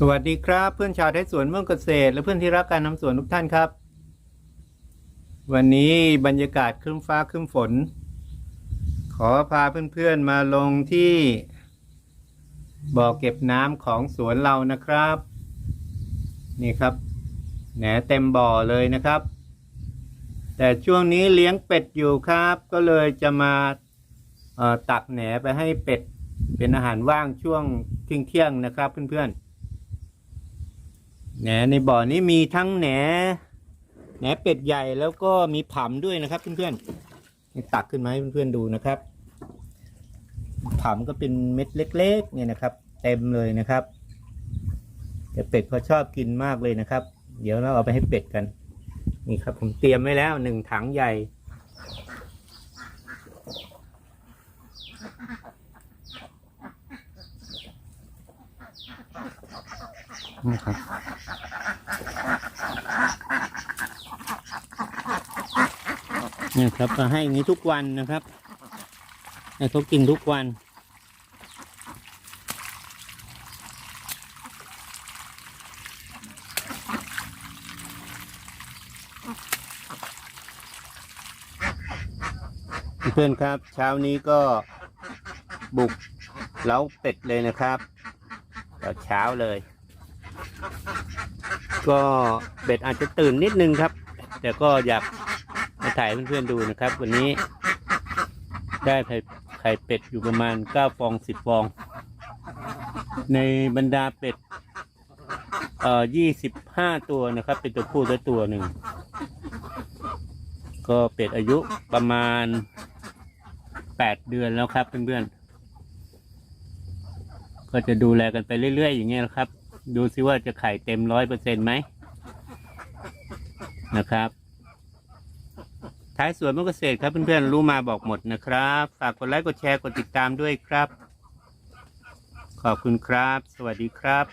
สวัสดีครับ เพื่อนชาวไทยสวนเมืองเกษตร และเพื่อนที่รักการทำสวนทุกท่านครับ วันนี้บรรยากาศครึ้มฟ้าครึ้มฝน ขอพาเพื่อนๆมาลงที่บ่อเก็บน้ำของสวนเรานะครับ นี่ครับแหนเต็มบ่อเลยนะครับ แต่ช่วงนี้เลี้ยงเป็ดอยู่ครับ ก็เลยจะมาตักแหนไปให้เป็ดเป็นอาหารว่างช่วงเที่ยงๆนะครับ เพื่อนๆ แหนในบ่อนี้มีทั้งแหนแหนเป็ดใหญ่แล้วก็มีผำด้วยนะครับเพื่อนๆตักขึ้นมาให้เพื่อนๆดูนะครับผำก็เป็นเม็ดเล็กๆเนี่ยนะครับ เต็มเลยนะครับแต่เป็ดเขาชอบกินมากเลยนะครับ เดี๋ยวเราเอาไปให้เป็ดกัน นี่ครับ ผมเตรียมไว้แล้วหนึ่งถังใหญ่นะครับ นี่ครับก็ให้อย่างนี้ทุกวันนะครับ ให้เขากินทุกวัน เพื่อนครับ เช้านี้ก็บุกเล้าเป็ดเลยนะครับตอนเช้าเลย ก็เป็ดอาจจะตื่นนิดนึงครับ แต่ก็อยาก ถ่ายเพื่อนๆดูนะครับ วันนี้ ได้ไข่ไข่เป็ดอยู่ประมาณเก้าฟองสิบฟอง ในบรรดาเป็ดเอ่อยี่สิบห้าตัวนะครับ เป็นตัวผู้และตัวหนึ่ง ก็เป็ดอายุประมาณแปดเดือนแล้วครับเพื่อนๆ ก็จะดูแลกันไปเรื่อยๆ อย่างเงี้ยนะครับ ดูซิว่าจะไข่เต็มร้อยเปอร์เซ็นต์ไหมนะครับ ท้ายสวนมะเกษตรครับเพื่อนๆรู้มาบอกหมดนะครับ ฝากกดไลค์กดแชร์กดติดตามด้วยครับ ขอบคุณครับ สวัสดีครับ